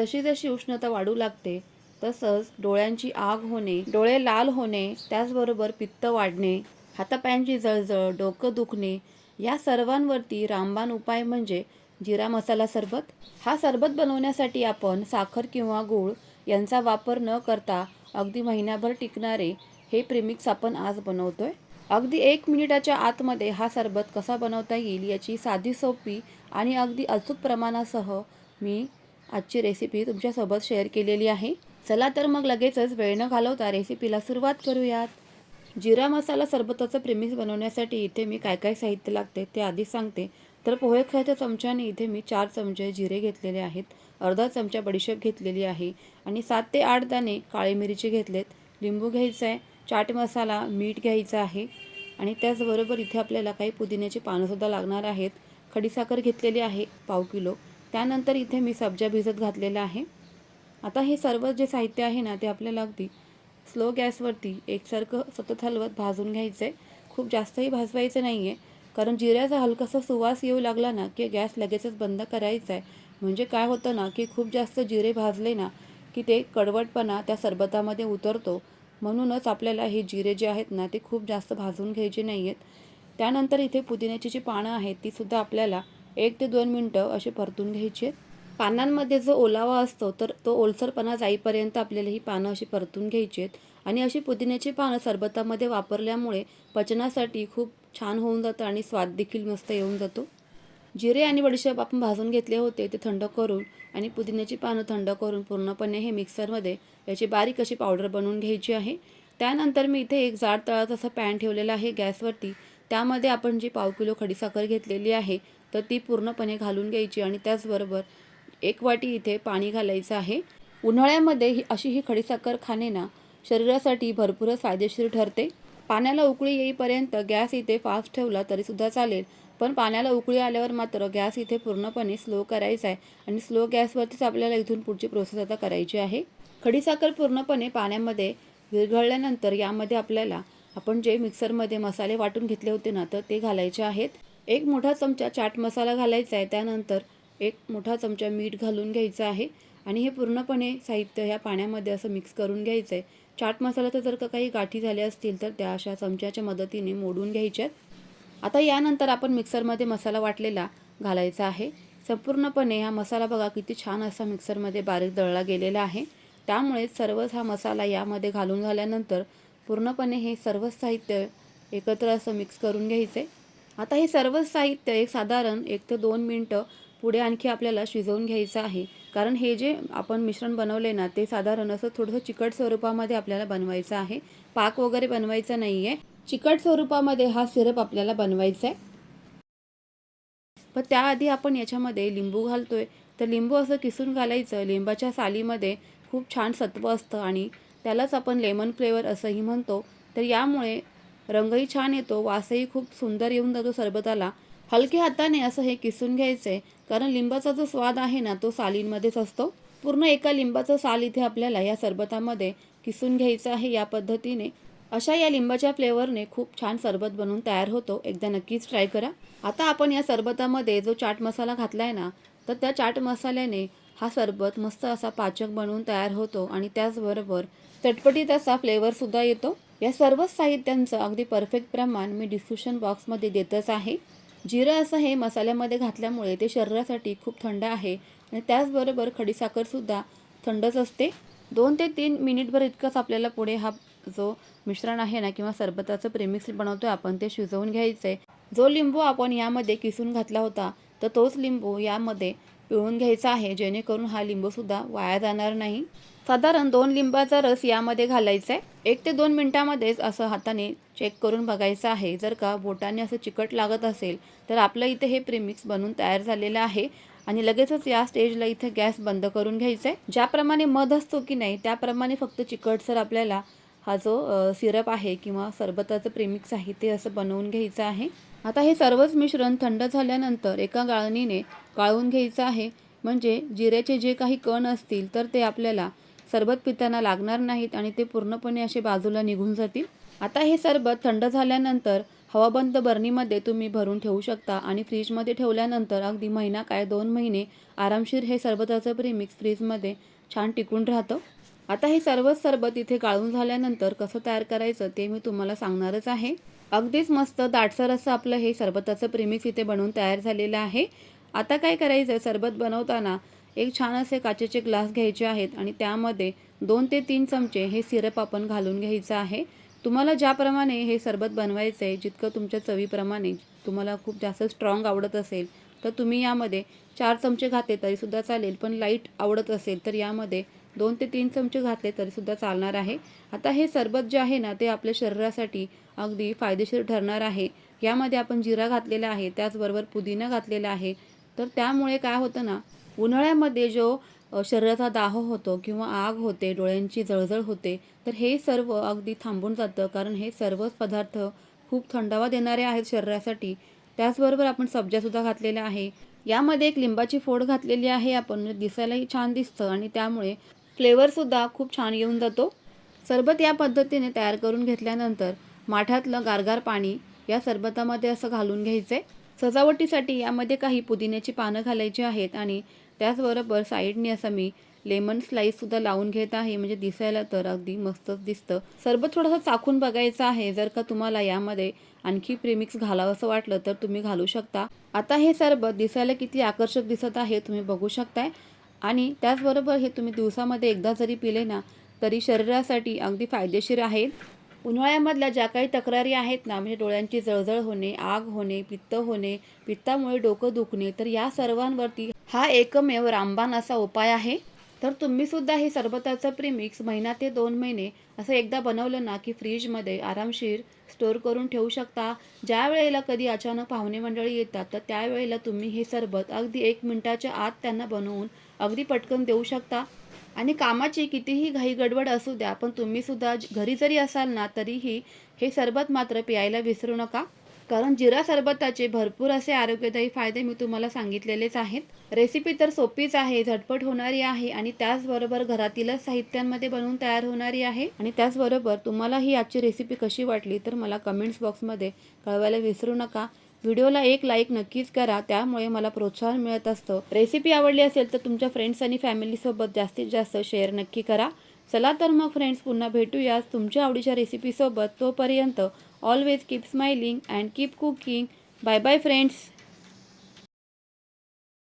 जशी जशी उष्णता वाढू लागते तसंच डोळ्यांची आग होणे डोळे लाल होणे त्याचबरोबर पित्त वाढणे हातापायांची जळजळ डोकं दुखणे या सर्वांवरती रामबाण उपाय म्हणजे जिरा मसाला सरबत. हा सरबत बनवण्यासाठी आपण साखर किंवा गूळ यांचा वापर न करता अगदी महिन्याभर टिकणारे हे प्रेमिक्स आपण आज बनवतोय. अगदी एक मिनिटाच्या आतमध्ये हा सरबत कसा बनवता येईल याची साधी सोपी आणि अगदी अचूक प्रमाणासह मी आजची रेसिपी तुमच्यासोबत शेअर केलेली आहे. चला तर मग लगेचच वेळ न घालवता रेसिपीला सुरुवात करूयात. जिरा मसाला सरबताचं प्रेमिस बनवण्यासाठी इथे मी काय काय साहित्य लागते ते आधी सांगते. तर पोहे खायच्या चमच्याने इथे मी चार चमचे जिरे घेतलेले आहेत. अर्धा चमचा बडीशेप घेतलेली आहे आणि सात ते आठ दाणे काळी मिरीचे घेतलेत. लिंबू घ्यायचं आहे चाट मसाला मीठ घ्यायचं आहे आणि त्याचबरोबर इथे आपल्याला काही पुदिन्याची पानंसुद्धा लागणार आहेत. खडीसाखर घेतलेली आहे पाव किलो. त्यानंतर इथे मी सब्जा भिजत घातलेला आहे. आता हे सर्व जे साहित्य आहे ना ते आपल्याला अगदी स्लो गॅसवरती एकसारखं सतत हलवत भाजून घ्यायचं आहे खूप जास्तही भाजवायचं नाही आहे कारण जिऱ्याचा हलकासा सुवास येऊ लागला ना की गॅस लगेचच बंद करायचा आहे म्हणजे काय होतं ना की खूप जास्त जिरे भाजले ना की ते कडवटपणा त्या सरबतामध्ये उतरतो. म्हणूनच आपल्याला हे जिरे जे आहेत ना ते खूप जास्त भाजून घ्यायचे नाही आहेत त्यानंतर इथे पुदिन्याची जी पानं आहेत तीसुद्धा आपल्याला एक ते दोन मिनटं असे परतून घ्यायचे. आहेत पानांमध्ये जो ओलावा असतो तर तो ओलसरपणा जाईपर्यंत आपल्याला ही पानं अशी परतून घ्यायची आहेत. आणि अशी पुदिन्याची पानं सरबतामध्ये वापरल्यामुळे पचनासाठी खूप छान होऊन जातं आणि स्वाद देखील मस्त येऊन जातो. जिरे आणि बडीशेप आपण भाजून घेतले होते ते थंड करून आणि पुदिन्याची पानं थंड करून पूर्णपणे हे मिक्सरमध्ये याची बारीक अशी पावडर बनवून घ्यायची आहे. त्यानंतर मी इथे एक जाड तळात असं पॅन ठेवलेला आहे गॅसवरती. त्यामध्ये आपण जी पाव किलो खडीसाखर घेतलेली आहे तर ती पूर्णपणे घालून घ्यायची आणि त्याचबरोबर एक वाटी इथे पाणी घालायचं आहे. उन्हाळ्यामध्ये ही अशी ही खडीसाखर खाणे ना शरीरासाठी भरपूरच फायदेशीर ठरते. पाण्याला उकळी येईपर्यंत गॅस इथे फास्ट ठेवला तरीसुद्धा चालेल पण पाण्याला उकळी आल्यावर मात्र गॅस इथे पूर्णपणे स्लो करायचा आहे आणि स्लो गॅसवरतीच आपल्याला इथून पुढची प्रोसेस आता करायची आहे. खडीसाखर पूर्णपणे पाण्यामध्ये विरघळल्यानंतर यामध्ये आपल्याला आपण जे मिक्सरमध्ये मसाले वाटून घेतले होते ना तर ते घालायचे आहेत. एक मोठा चमचा चाट मसाला घालायचा आहे. त्यानंतर एक मोठा चमचा मीठ घालून घ्यायचं आहे. आणि हे पूर्णपणे साहित्य ह्या पाण्यामध्ये असं मिक्स करून घ्यायचं आहे. चाट मसाल्याचं जर का काही गाठी झाल्या असतील तर त्या अशा चमच्याच्या मदतीने मोडून घ्यायच्यात आता यानंतर आपण मिक्सरमध्ये मसाला वाटलेला घालायचा आहे. संपूर्णपणे हा मसाला बघा किती छान असा मिक्सरमध्ये बारीक दळला गेलेला आहे. त्यामुळे सर्वच हा मसाला यामध्ये घालून झाल्यानंतर पूर्णपणे हे सर्व साहित्य एकत्र असं मिक्स करून घ्यायचे. आता हे सर्व साहित्य एक साधारण एक ते दोन मिनटं पुढे आणखी आपल्याला शिजवून घ्यायचं आहे. कारण हे जे आपण मिश्रण बनवले ना ते साधारण असं थोडंसं चिकट स्वरूपामध्ये आपल्याला बनवायचं आहे. पाक वगैरे बनवायचा नाही आहे चिकट स्वरूपामध्ये हा सिरप आपल्याला बनवायचा आहे. पण त्याआधी आपण याच्यामध्ये लिंबू घालतोय. तर लिंबू असं किसून घालायचं. लिंबाच्या सालीमध्ये खूप छान सत्व असतं आणि त्यालाच आपण लेमन फ्लेवर असंही म्हणतो. तर यामुळे रंगही छान येतो वासही खूप सुंदर येऊन जातो सरबताला. हलक्या हाताने असं हे किसून घ्यायचं आहे कारण लिंबाचा जो स्वाद आहे ना तो सालींमध्येच असतो. पूर्ण एका लिंबाचं साल इथे आपल्याला या सरबतामध्ये किसून घ्यायचं आहे या पद्धतीने. अशा या लिंबाच्या फ्लेवरने खूप छान सरबत बनवून तयार होतो. एकदा नक्कीच ट्राय करा. आता आपण या सरबतामध्ये जो चाट मसाला घातला आहे ना तर त्या चाट मसाल्याने हा सरबत मस्त असा पाचक बनवून तयार होतो आणि त्याचबरोबर चटपटीत असा फ्लेवरसुद्धा येतो. या सर्वच साहित्यांचं अगदी परफेक्ट प्रमाण मी डिस्क्रिप्शन बॉक्समध्ये देतच आहे. जिरं असं हे मसाल्यामध्ये घातल्यामुळे ते शरीरासाठी खूप थंड आहे आणि त्याचबरोबर खडीसाखरसुद्धा थंडच असते. दोन ते तीन मिनिटभर इतकंच आपल्याला पुढे हा जो मिश्रण आहे ना किंवा सरबताचं प्रेमिक्स बनवतो आपण ते शिजवून घ्यायचं आहे जो लिंबू आपण यामध्ये किसून घातला होता तर तोच लिंबू यामध्ये पिळून घ्यायचा आहे जेणेकरून हा लिंबूसुद्धा वाया जाणार नाही. साधारण दोन लिंबाचा रस यामध्ये घालायचा आहे. एक ते दोन मिनटामध्येच असं हाताने चेक करून बघायचं आहे. जर का बोटाने असं चिकट लागत असेल तर आपलं इथे हे प्रिमिक्स बनून तयार झालेलं आहे आणि लगेचच या स्टेजला इथे गॅस बंद करून घ्यायचा आहे. ज्याप्रमाणे मध असतो की नाही त्याप्रमाणे फक्त चिकटसर आपल्याला हा जो सिरप आहे किंवा सरबताचं प्रेमिक्स आहे ते असं बनवून घ्यायचं आहे. आता हे सर्वच मिश्रण थंड झाल्यानंतर एका गाळणीने गाळून घ्यायचं आहे. म्हणजे जिऱ्याचे जे काही कण असतील तर ते आपल्याला सरबत पिताना लागणार नाहीत आणि ते पूर्णपणे असे बाजूला निघून जातील. आता हे सरबत थंड झाल्यानंतर हवाबंद बरणीमध्ये तुम्ही भरून ठेवू शकता आणि फ्रीजमध्ये ठेवल्यानंतर अगदी महिना काय दोन महिने आरामशीर हे सरबताचं प्रेमिक्स फ्रीजमध्ये छान टिकून राहतं. आता हे सर्वच सरबत इथे गाळून झाल्यानंतर कसं तयार करायचं ते मी तुम्हाला सांगणारच आहे. अगदीच मस्त दाटसर असं आपलं हे सरबताचं प्रेमिक्स इथे बनवून तयार झालेलं आहे. आता काय करायचं आहे सरबत बनवताना एक छान असे काचेचे ग्लास घ्यायचे आहेत आणि त्यामध्ये दोन ते तीन चमचे हे सिरप आपण घालून घ्यायचं आहे. तुम्हाला ज्याप्रमाणे हे सरबत बनवायचं आहे जितकं तुमच्या चवीप्रमाणे तुम्हाला खूप जास्त स्ट्रॉंग आवडत असेल तर तुम्ही यामध्ये चार चमचे घातले तरीसुद्धा चालेल पण लाइट आवडत असेल तर यामध्ये दोन ते तीन चमचे घातले तरीसुद्धा चालणार आहे. आता हे सरबत जे आहे ना ते आपल्या शरीरासाठी अगदी फायदेशीर ठरणार आहे. यामध्ये आपण जिरा घातलेला आहे त्याचबरोबर पुदिना घातलेला आहे तर त्यामुळे काय होतं ना उन्हाळ्यामध्ये जो शरीराचा दाह होतो किंवा आग होते डोळ्यांची जळजळ होते तर हे सर्व अगदी थांबून जातं. कारण हे सर्वच पदार्थ खूप थंडावा देणारे आहेत शरीरासाठी. त्याचबरोबर आपण सब्जासुद्धा घातलेल्या आहे. यामध्ये एक लिंबाची फोड घातलेली आहे आपण. दिसायलाही छान दिसतं आणि त्यामुळे फ्लेवरसुद्धा खूप छान येऊन जातो. सरबत या पद्धतीने तयार करून घेतल्यानंतर माठातलं गारगार पाणी या सरबतामध्ये असं घालून घ्यायचं आहे सजावटीसाठी यामध्ये काही पुदिन्याची पानं घालायची आहेत आणि त्याचबरोबर साईडने असं मी लेमन स्लाईससुद्धा लावून घेत आहे. म्हणजे दिसायला तर अगदी मस्तच दिसतं. सरबत थोडंसं चाखून बघायचं आहे. जर का तुम्हाला यामध्ये आणखी प्रेमिक्स घालावं असं वाटलं तर तुम्ही घालू शकता. आता हे सरबत दिसायला किती आकर्षक दिसत आहे तुम्ही बघू शकताय. आणि त्याचबरोबर हे तुम्ही दिवसामध्ये एकदा जरी पिले ना तरी शरीरासाठी अगदी फायदेशीर आहे. उन्हाळ्यामधल्या ज्या काही तक्रारी आहेत ना म्हणजे डोळ्यांची जळजळ होणे आग होणे पित्त होणे पित्तामुळे डोकं दुखणे तर या सर्वांवरती हा एकमेव रामबाण असा उपाय आहे. तर तुम्ही सुद्धा हे सरबताचं प्रीमिक्स महिना ते दोन महिने असं एकदा बनवलं ना की फ्रीजमध्ये आरामशीर स्टोअर करून ठेवू शकता. ज्या वेळेला कधी अचानक पाहुणे मंडळी येतात तर त्यावेळेला तुम्ही हे सरबत अगदी एक मिनटाच्या आत त्यांना बनवून अगदी पटकन देऊ शकता. आणि कामाची कितीही घाई गडबड असू द्या पण तुम्ही सुद्धा घरी जरी असाल ना तरीही हे सरबत मात्र प्यायला विसरू नका. कारण जिरा सरबताचे भरपूर असे आरोग्यदायी फायदे मी तुम्हाला सांगितलेलेच आहेत. रेसिपी तर सोपीच आहे झटपट होणारी आहे आणि त्याचबरोबर घरातीलच साहित्यांमध्ये बनवून तयार होणारी आहे. आणि त्याचबरोबर तुम्हाला ही आजची रेसिपी कशी वाटली तर मला कमेंट्स बॉक्समध्ये कळवायला विसरू नका. व्हिडिओला एक लाईक नक्कीच करा. त्यामुळे मला प्रोत्साहन मिळत असतं. रेसिपी आवडली असेल तर तुमच्या फ्रेंड्स आणि फॅमिलीसोबत जास्तीत जास्त शेअर नक्की करा. चला तर मग फ्रेंड्स पुन्हा भेटूयाच तुमच्या आवडीच्या रेसिपीसोबत तोपर्यंत always keep smiling and keep cooking bye bye friends